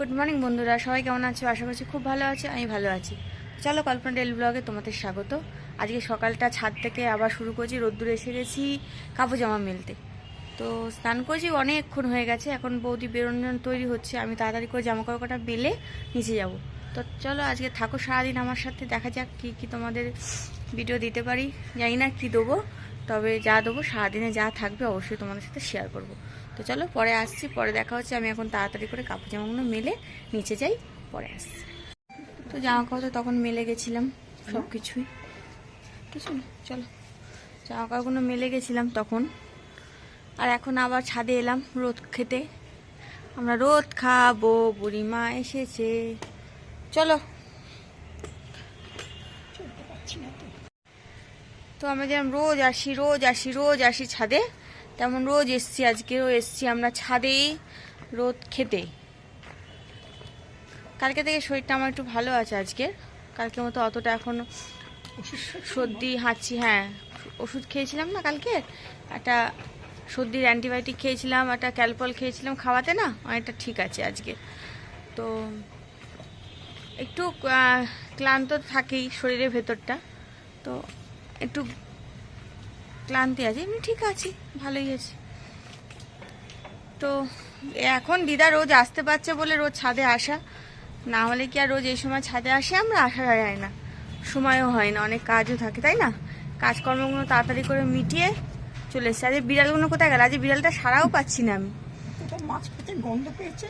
Good morning বন্ধুরা। সবাই কেমন আছো? আশা করছি খুব ভালো আছে, আমি ভালো আছি। চলো কল্পনা ডেল ব্লগে তোমাদের স্বাগত। আজকে সকালটা ছাদ থেকে আবার শুরু করছি, রোদ্দুর এসে গেছি কাপড় জামা মেলতে। তো স্নান করেছি, অনেকক্ষণ হয়ে গেছে, এখন বৌদি বেরোনোর তৈরি হচ্ছে। আমি তাড়াতাড়ি করে জামা কাপড়টা বেলে নিচে যাব। তো চলো আজকে থাকো সারাদিন আমার সাথে, দেখা যাক কী কী তোমাদের ভিডিও দিতে পারি। জানি না কী দেবো। তবে যা দেবো সারাদিনে যা থাকবে অবশ্যই তোমাদের সাথে শেয়ার করব। তো চলো পরে আসছি পরে দেখা হচ্ছে। আমি এখন তাড়াতাড়ি করে কাপড় জামাগুলো মেলে নিচে যাই পরে আসছি। তো জামা কাপড় তখন মেলে গেছিলাম সব কিছুই কিছু না চলো। জামা কাপড়গুলো মেলে গেছিলাম তখন। আর এখন আবার ছাদে এলাম রোদ খেতে। আমরা রোদ খাব বুড়িমা এসেছে। চলো। তো আমরা যেমন রোজ আসি রোজ আসি রোজ আসি ছাদে, তেমন রোজ এসছি আজকেও এসছি আমরা ছাদে রোদ খেতে। কালকে থেকে শরীরটা আমার একটু ভালো আছে আজকে। কালকে মতো অতটা এখন সর্দি, হাঁচি হ্যাঁ ওষুধ খেয়েছিলাম না কালকে? একটা সর্দির অ্যান্টিবায়োটিক খেয়েছিলাম, একটা ক্যালপল খেয়েছিলাম খাওয়াতে না, অনেকটা ঠিক আছে আজকে। তো একটু ক্লান্ত থাকেই শরীরের ভেতরটা। তো একটু ক্লান্তি আছে। এমনি ঠিক আছি ভালোই আছে। তো এখন দিদা রোজ আসতে পারছে বলে রোজ ছাদে আসা। না হলে কি আর রোজ এই সময় ছাদে আসে আমরা? আসা যায় না। সময়ও হয় না অনেক কাজও থাকে তাই না? কাজকর্মগুলো তাড়াতাড়ি করে মিটিয়ে চলে এসছে। আজ বিড়ালগুলো কোথায় গেল? আজ বিড়ালটা সারাও পাচ্ছি না আমি। মাছ খেতে গন্ধ পেয়েছে?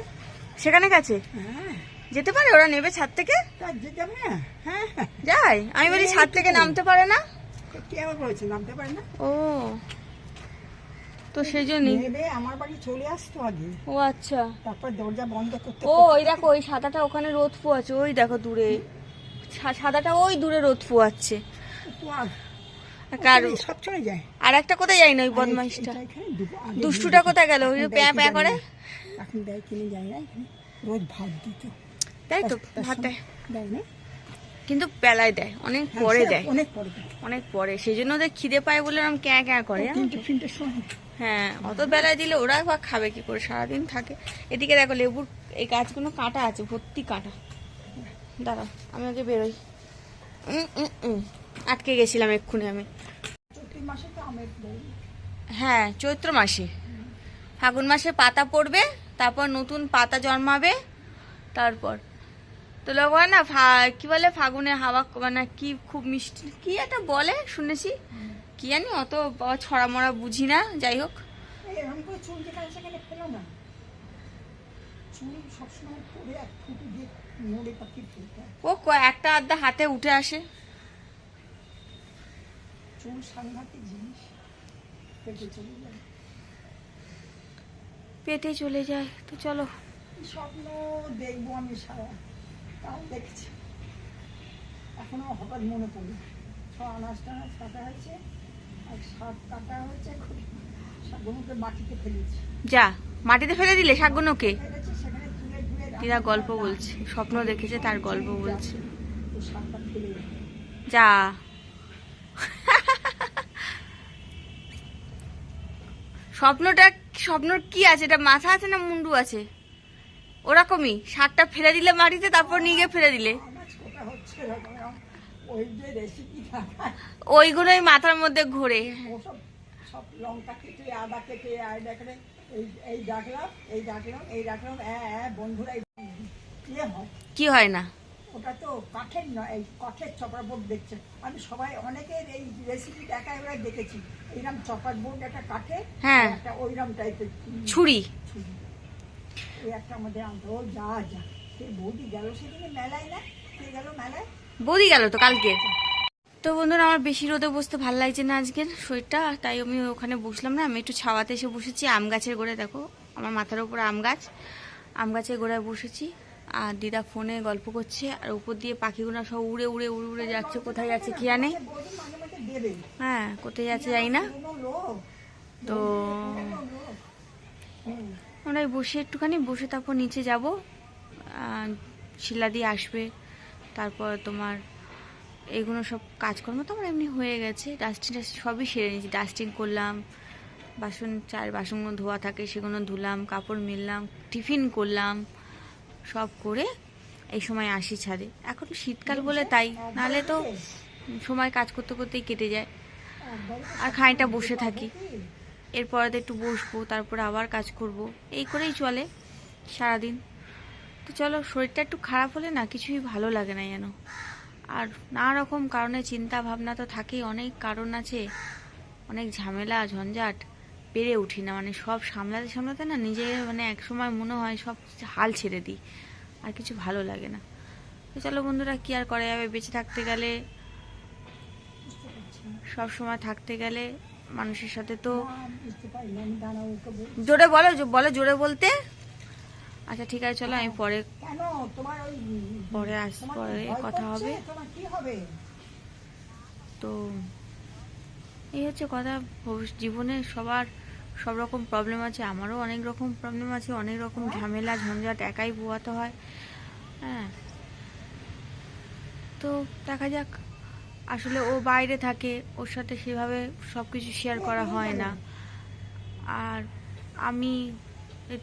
সেখানে গেছে? হ্যাঁ। যেতে পারে? ওরা নেবে ছাদ থেকে? তা যে যাবে না হ্যাঁ হ্যাঁ। যায়। আমি বলি ছাদ থেকে নামতে পারে না? ও। তো সেই জন্যই আমার বাড়ি চলে আসতো আগে। ও আচ্ছা। তারপর দরজা বন্ধ করতে ও ওই দেখো ওই সাদাটা ওখানে রোদ পোয়াচ্ছে। ওই দেখো দূরে। সাদাটা ওই দূরে রোদ পোয়াচ্ছে। কার সব চলে যায়। আর একটা কোথায় যাই না ওই বদমাইশটা? দুষ্টুটা কোথায় গেল? ওই প্যাঁ প্যাঁ করে। এখন দেয় কিনে যায় না রোজ ভাত দিত। তাই তো ভাত। দেয় দেয় না। কিন্তু বেলায় দেয় অনেক হ্যাঁ, পরে দেয়। অনেক পরে অনেক পরে সেই জন্য ওদের খিদে পায় বলে ওরকম ক্যাঁ ক্যাঁ করে? হ্যাঁ অত বেলায় দিলে ওরা বা খাবে কি করে? সারাদিন থাকে। এদিকে দেখো লেবুর এই গাছগুলো কাঁটা আছে ভর্তি কাঁটা। দাঁড়াও আমি আগে বেরোই। উম, উম, উম। আটকে গেছিলাম এক্ষুনি আমি। মাসে তো হ্যাঁ চৈত্র মাসে। ফাগুন মাসে পাতা পড়বে তারপর নতুন পাতা জন্মাবে তারপর তো লোক হয় না কি বলে ফাগুনে হাওয়া মানে কি খুব মিষ্টি কি একটা বলে শুনেছি? কি জানি অত ছড়া মড়া বুঝি না যাই হোক। ও একটা আধা হাতে উঠে আসে। চুল সাংঘাতিক জিনিস। পেটে চলে যায়। পেটে চলে যায় তো চলো। স্বপ্ন দেখব আমি সারা। তাও দেখছি। এখনও হঠাৎ মনে পড়ল। ছ আনাজ টানাজ কাটা হয়েছে আর শাক কাটা হয়েছে শাকগুলোকে মাটিতে ফেলেছি যা মাটিতে ফেলে দিলে শাকগুলোকে? দিদা গল্প বলছে স্বপ্ন দেখেছে তার গল্প বলছে। যা। স্বপ্নটা স্বপ্নর কি আছে? এটা মাথা আছে না মুন্ডু আছে? ওরকমই শাকটা ফেলে দিলে মাটিতে তারপর নিয়ে গিয়ে ফেলে দিলে। ওইগুলোই মাথার মধ্যে ঘোরে। সব লঙ্কা কেটে আদা কেটে এই এই ডাকলাম এই ডাকলাম এই ডাকলাম হ্যাঁ হ্যাঁ বন্ধুরা ইয়ে হয় কি হয় না ওটা তো কাঠের নয় এই কাঠের চপার বোর্ড দেখছে। আমি সবাই অনেকের এই রেসিপি দেখা এবার দেখেছি। এইরকম চপার বোর্ড একটা কাঠের হ্যাঁ। একটা ওইরকম টাইপের ছুরি। ছুরি। ওই একটা আমাদের আনতে যা যা। সে বৌদি গেল সেদিনে মেলায় না? কে গেল মেলায়? বৌদি গেল তো কালকে। তো বন্ধুরা আমার বেশি রোদে বসতে ভালো লাগছে না আজকের শরীরটা। তাই আমি ওখানে বসলাম না। আমি একটু ছাওয়াতে এসে বসেছি আম গাছের গোড়ায় দেখো। আমার মাথার উপরে আম গাছ। আম গাছের গোড়ায় বসেছি। আর দিদা ফোনে গল্প করছে। আর উপর দিয়ে পাখিগুলো সব উড়ে উড়ে উড়ে উড়ে যাচ্ছে। কোথায় যাচ্ছে কি দেবে। হ্যাঁ কোথায় যাচ্ছে যাই না। তো আমরা বসে একটুখানি, বসে তারপর নিচে যাব। শিলা দিয়ে আসবে, তারপর তোমার এইগুলো সব কাজকর্ম তো আমার এমনি হয়ে গেছে। ডাস্টিং টাস্টিং সবই সেরে নিয়েছি। ডাস্টিং করলাম, বাসন, চার বাসনগুলো ধোয়া থাকে, সেগুলো ধুলাম, কাপড় মিললাম, টিফিন করলাম, সব করে এই সময় আসি ছাদে। এখন শীতকাল বলে তাই, নাহলে তো সময় কাজ করতে করতেই কেটে যায়। আর খানিকটা বসে থাকি। এরপরে একটু বসবো, তারপরে আবার কাজ করব। এই করেই চলে সারাদিন। তো চলো, শরীরটা একটু খারাপ হলে না কিছুই ভালো লাগে না যেন। আর নানা রকম কারণে চিন্তা ভাবনা তো থাকেই, অনেক কারণ আছে। অনেক ঝামেলা, ঝঞ্ঝাট, পেরে উঠি না। মানে সব সামলাতে সামলাতে না নিজে মানে এক সময় মনে হয় সব হাল ছেড়ে দিই, আর কিছু ভালো লাগে না। তো চলো বন্ধুরা, কি আর করা যাবে? বেঁচে থাকতে গেলে, সব সময় থাকতে গেলে মানুষের সাথে তো জোরে বলো বলো জোরে বলতে। আচ্ছা ঠিক আছে, চলো, আমি পরে পরে আস পরে কথা হবে। তো এই হচ্ছে কথা জীবনে সবার সব রকম প্রবলেম আছে, আমারও অনেক রকম প্রবলেম আছে, অনেক রকম ঝামেলা, ঝঞ্ঝাট, একাই পোয়াতে হয়। হ্যাঁ। তো দেখা যাক। আসলে ও বাইরে থাকে, ওর সাথে সেভাবে সব কিছু শেয়ার করা হয় না। আর আমি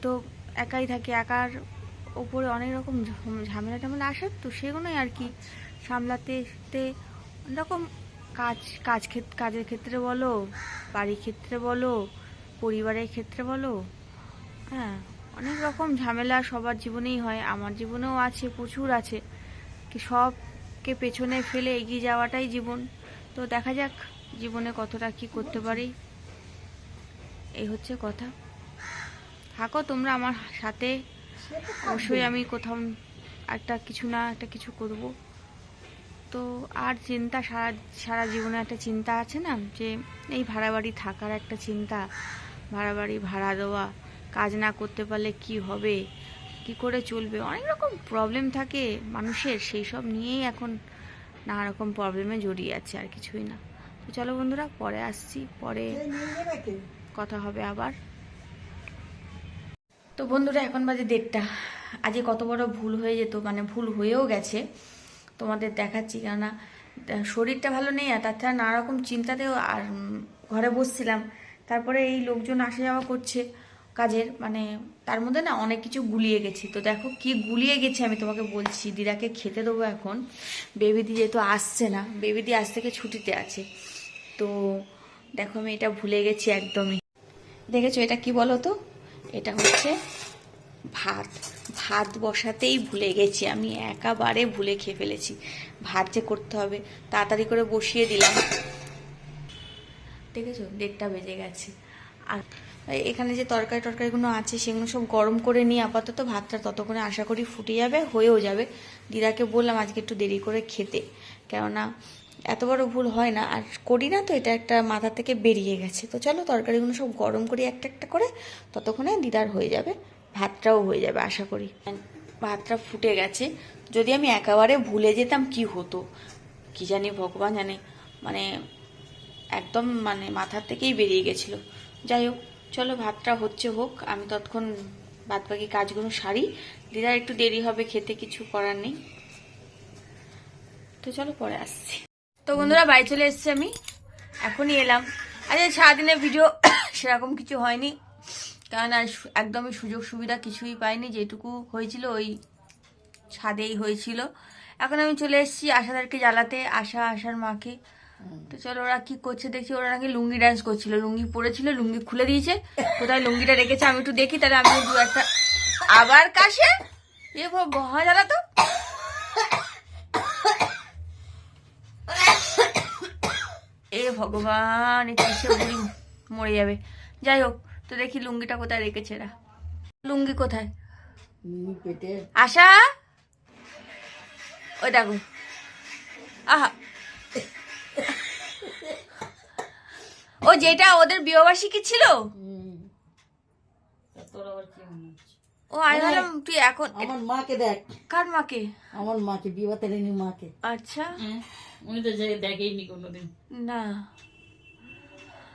তো একাই থাকি, একার ওপরে অনেক রকম ঝামেলা টামেলা আসার তো সেগুলোই আর কি সামলাতে অনেক রকম কাজ কাজ কাজের ক্ষেত্রে বলো, বাড়ির ক্ষেত্রে বলো, পরিবারের ক্ষেত্রে বলো হ্যাঁ অনেক রকম ঝামেলা সবার জীবনেই হয়, আমার জীবনেও আছে, প্রচুর আছে, কি সবকে পেছনে ফেলে এগিয়ে যাওয়াটাই জীবন। তো দেখা যাক জীবনে কতটা কি করতে পারি। এই হচ্ছে কথা। থাকো, তোমরা আমার সাথে। অবশ্যই আমি কোথাও একটা কিছু না একটা কিছু করব। তো আর চিন্তা, সারা সারা জীবনে একটা চিন্তা আছে না? যে এই ভাড়া বাড়ি থাকার একটা চিন্তা, ভাড়া বাড়ি ভাড়া দেওয়া, কাজ না করতে পারলে কি হবে? কি করে চলবে? অনেক রকম প্রবলেম থাকে মানুষের। সেই সব নিয়েই এখন নানা রকম প্রবলেমে জড়িয়ে আছে আর কিছুই না। তো চলো বন্ধুরা পরে আসছি পরে কথা হবে আবার। তো বন্ধুরা এখন বাজে দেড়টা। আজকে কত বড় ভুল হয়ে যেত মানে ভুল হয়েও গেছে। তোমাদের দেখাচ্ছি কেননা শরীরটা ভালো নেই আর তাছাড়া নানা রকম চিন্তাতেও আর ঘরে বসছিলাম। তারপরে এই লোকজন আসা যাওয়া করছে। কাজের মানে তার মধ্যে না অনেক কিছু গুলিয়ে গেছি। তো দেখো কি গুলিয়ে গেছে আমি তোমাকে বলছি, দিদাকে খেতে দেবো এখন। বেবিদি যেহেতু আসছে না বেবিদি আজ থেকে ছুটিতে আছে। তো দেখো আমি এটা ভুলে গেছি একদমই। দেখেছ এটা কি বলো তো? এটা হচ্ছে ভাত। ভাত বসাতেই ভুলে গেছি আমি, একাবারে ভুলে খেয়ে ফেলেছি। ভাত যে করতে হবে, তাড়াতাড়ি করে বসিয়ে দিলাম। দেখেছ? দেড়টা বেজে গেছে। আর এখানে যে তরকারি টরকারিগুলো আছে, সেগুলো সব গরম করে নিয়ে আপাতত ভাতটা ততক্ষণে আশা করি ফুটে যাবে, হয়েও যাবে। দিদাকে বললাম আজকে একটু দেরি করে খেতে, কেননা এত বড় ভুল হয় না। আর করি না তো, এটা একটা মাথা থেকে বেরিয়ে গেছে। তো চলো তরকারিগুলো সব গরম করি একটা একটা করে, ততক্ষণে দিদার হয়ে যাবে, ভাতটাও হয়ে যাবে আশা করি। ভাতটা ফুটে গেছে। যদি আমি একেবারে ভুলে যেতাম কি হতো? কি জানি ভগবান জানে মানে একদম মানে মাথার থেকেই বেরিয়ে গেছিল। যাই হোক চলো, ভাতটা হচ্ছে হোক, আমি ততক্ষণ বাদ বাকি কাজগুলো সারি। দিদার একটু দেরি হবে, খেতে কিছু করার নেই। তো চলো, পরে আসছি। তো বন্ধুরা, বাড়ি চলে এসেছি আমি। এখনই এলাম। আচ্ছা সারাদিনের ভিডিও সেরকম কিছু হয়নি। কারণ আর একদমই সুযোগ সুবিধা কিছুই পাইনি। যেটুকু হয়েছিল ওই ছাদেই হয়েছিল। এখন আমি চলে এসেছি আশাদারকে জ্বালাতে, আশা, আশার মাকে। তো চলো ওরা কি করছে দেখি ওরা নাকি লুঙ্গি ডান্স করছিল। লুঙ্গি পরেছিল লুঙ্গি খুলে দিয়েছে। কোথায় লুঙ্গিটা রেখেছে আমি একটু দেখি তাহলে আমি দু একটা আবার কাশে? এ হয় জ্বালা তো। এ ভগবান কিসে বুড়ি মরে যাবে। যাই হোক তো দেখি লুঙ্গিটা কোথায় রেখেছে এরা। লুঙ্গি কোথায়? আশা? ওই দেখো। আহা ও যেটা ওদের বিবাহবার্ষিকী ছিল? কি মনে ও আমি ভাবলাম তুই এখন আমার মাকে দেখ। কার মাকে? আমার মাকে বিবাহ তেলেনি মাকে। আচ্ছা। উনি তো দেখেইনি কোনোদিন। না।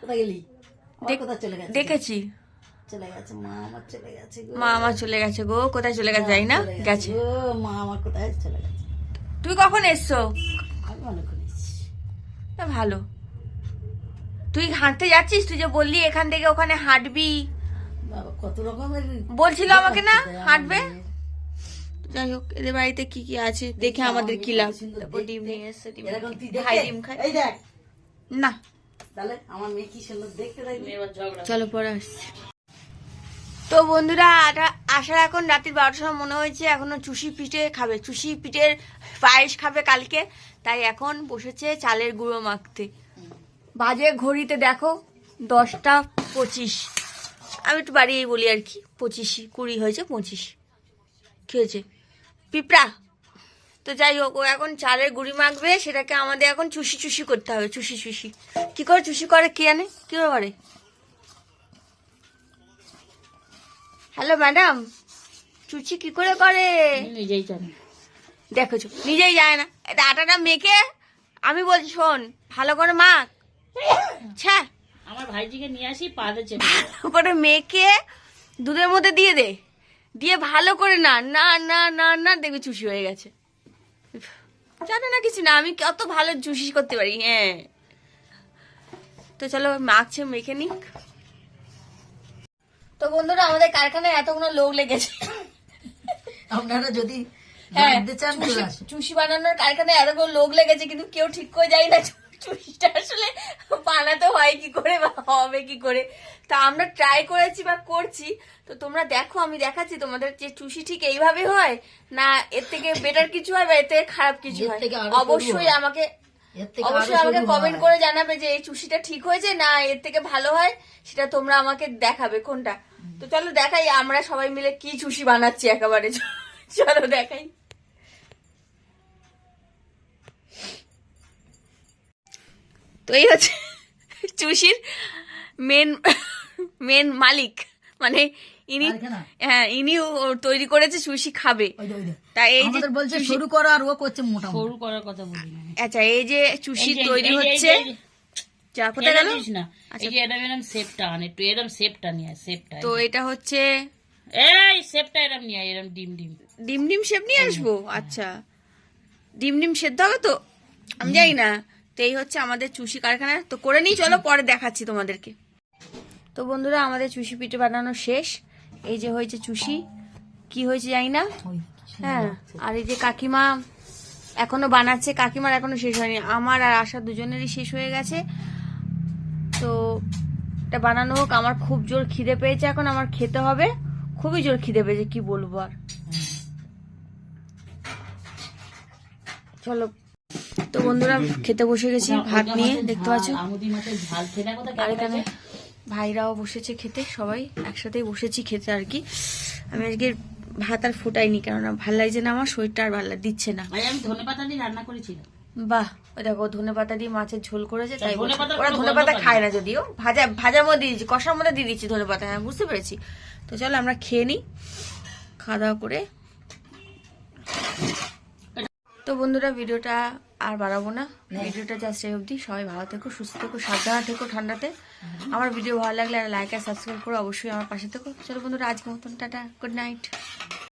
কোথায় গেলি? কোথায় চলে গেছে? দেখেছি। চলে গেছে মা আমার চলে গেছে গো। মা আমার চলে গেছে গো কোথায় চলে গেছে যাই না গেছে। গো মা আমার কোথায় চলে গেছে? তুই কখন এসছো? আমি মনে ভালো। তুই হাঁটতে যাচ্ছিস? তুই যে বললি এখান থেকে ওখানে হাঁটবি। কত রকমের বলছিল আমাকে না হাঁটবে? যাই হোক এদের বাড়িতে কি কি আছে দেখে আমাদের কি লাভ তারপর ডিম নিয়ে এসছে ডিম দেখে ডিম দেখ। না। তাহলে আমার মেয়ে কি সুন্দর দেখতে তাই তুমি এবার ঝগড়া। চলো পরে আসছি। তো বন্ধুরা আসার এখন রাত্রির বারোটার সময় মনে হয়েছে এখনও চুষি পিঠে খাবে। চুষি পিঠের পায়েস খাবে কালকে। তাই এখন বসেছে চালের গুঁড়ো মাখতে। বাজে ঘড়িতে দেখো দশটা পঁচিশ। আমি একটু বাড়িয়েই বলি আর কি পঁচিশই কুড়ি হয়েছে পঁচিশ। কি হয়েছে? পিঁপড়া। তো যাই হোক ও এখন চালের গুঁড়ি মাখবে সেটাকে আমাদের এখন চুষি চুষি করতে হবে চুষি চুষি কি করে চুষি করে কে আনে? কি করে হ্যালো ম্যাডাম চুচি কি করে করে? নিজেই জানি। দেখো চো, নিজেই যায় না। এটা আটাটা মেখে আমি বলছি শোন ভালো করে মাখ। ছ্যা আমার ভাইজিকে নিয়ে আসি পাতে চেপে ভালো করে মেখে দুধের মধ্যে দিয়ে দে। দিয়ে ভালো করে না না না না না দেখবি চুষি হয়ে গেছে। জানে না কিছু না আমি কত ভালো চুষি করতে পারি হ্যাঁ। তো চলো মাখছে মেখে নিক। তো বন্ধুরা আমাদের কারখানায় এতগুলো লোক লেগেছে। আপনারা যদি হ্যাঁ। চুষি বানানোর কারখানায় এতগুলো লোক লেগেছে কিন্তু কেউ ঠিক করে যায় না। চুষিটা আসলে বানাতে হয় কি করে বা হবে কি করে? তা আমরা ট্রাই করেছি বা করছি। তো তোমরা দেখো আমি দেখাচ্ছি তোমাদের যে চুষি ঠিক এইভাবে হয় না এর থেকে বেটার কিছু হয় বা এর থেকে খারাপ কিছু হয়? অবশ্যই আমাকে অবশ্যই আমাকে কমেন্ট করে জানাবে যে এই চুষিটা ঠিক হয়েছে না এর থেকে ভালো হয় সেটা তোমরা আমাকে দেখাবে কোনটা। তো চলো দেখাই আমরা সবাই মিলে কি চুষি বানাচ্ছি একেবারে। চলো দেখাই। তো এই হচ্ছে চুষির মেন মেন মালিক। মানে ইনি হ্যাঁ ইনি তৈরি করেছে চুষি খাবে। এই যে বলছে শুরু করো আর ও করছে মোটা সরু করার কথা বলি আচ্ছা এই যে যে- তৈরি হচ্ছে যে- কোথায় গেল? এই যে এরম এরম সেপটা আন একটু এরম সেপটা নিয়ে সেপটা তো এটা হচ্ছে এই সেপটা এরম নিয়ে এরম ডিম ডিম। ডিম ডিম শেপ নিয়ে আসব? আচ্ছা। ডিম ডিম সেদ্ধ হবে তো? আমি জানি না। তো এই হচ্ছে আমাদের চুষি কারখানা। তো করে নিই চলো পরে দেখাচ্ছি তোমাদেরকে। তো বন্ধুরা আমাদের চুষি পিঠে বানানো শেষ। এই যে হয়েছে চুষি। কি হয়েছে জানি না? হ্যাঁ আর এই যে কাকিমা এখনও বানাচ্ছে কাকিমার এখনও শেষ হয়নি। আমার আর আশা দুজনেরই শেষ হয়ে গেছে। তো এটা বানানো হোক আমার খুব জোর খিদে পেয়েছে এখন আমার খেতে হবে। খুবই জোর খিদে পেয়েছে কি বলব আর। চলো তো বন্ধুরা খেতে বসে গেছি ভাত নিয়ে দেখতে পাচ্ছ? আর এখানে ভাইরাও বসেছে খেতে সবাই একসাথেই বসেছি খেতে আর কি। আমি আজকে ভাত আর ফোটাইনি কেননা ভালো লাগছে না আমার শরীরটা আর ভালো দিচ্ছে না। আমি ধনে পাতা দিয়ে রান্না করেছিলাম বাহ ওই দেখো ধনে পাতা দিয়ে মাছের ঝোল করেছে তাই। ওরা ধনে পাতা খায় না। যদিও ভাজা ভাজার মধ্যে দিয়েছি কষার মধ্যে দিয়ে দিচ্ছি ধনে পাতা হ্যাঁ বুঝতে পেরেছি। তো চলো আমরা খেয়ে নিই খাওয়া দাওয়া করে তো বন্ধুরা, ভিডিওটা আর বাড়াবো না। ভিডিওটা জাস্ট এই অবধি। সবাই ভালো থেকো, সুস্থ থেকো, সাবধানে থেকো ঠান্ডাতে। আমার ভিডিও ভালো লাগলে লাইক আর সাবস্ক্রাইব করো অবশ্যই আমার পাশে থেকো। চলো বন্ধুরা আজকে মতন, টাটা গুড নাইট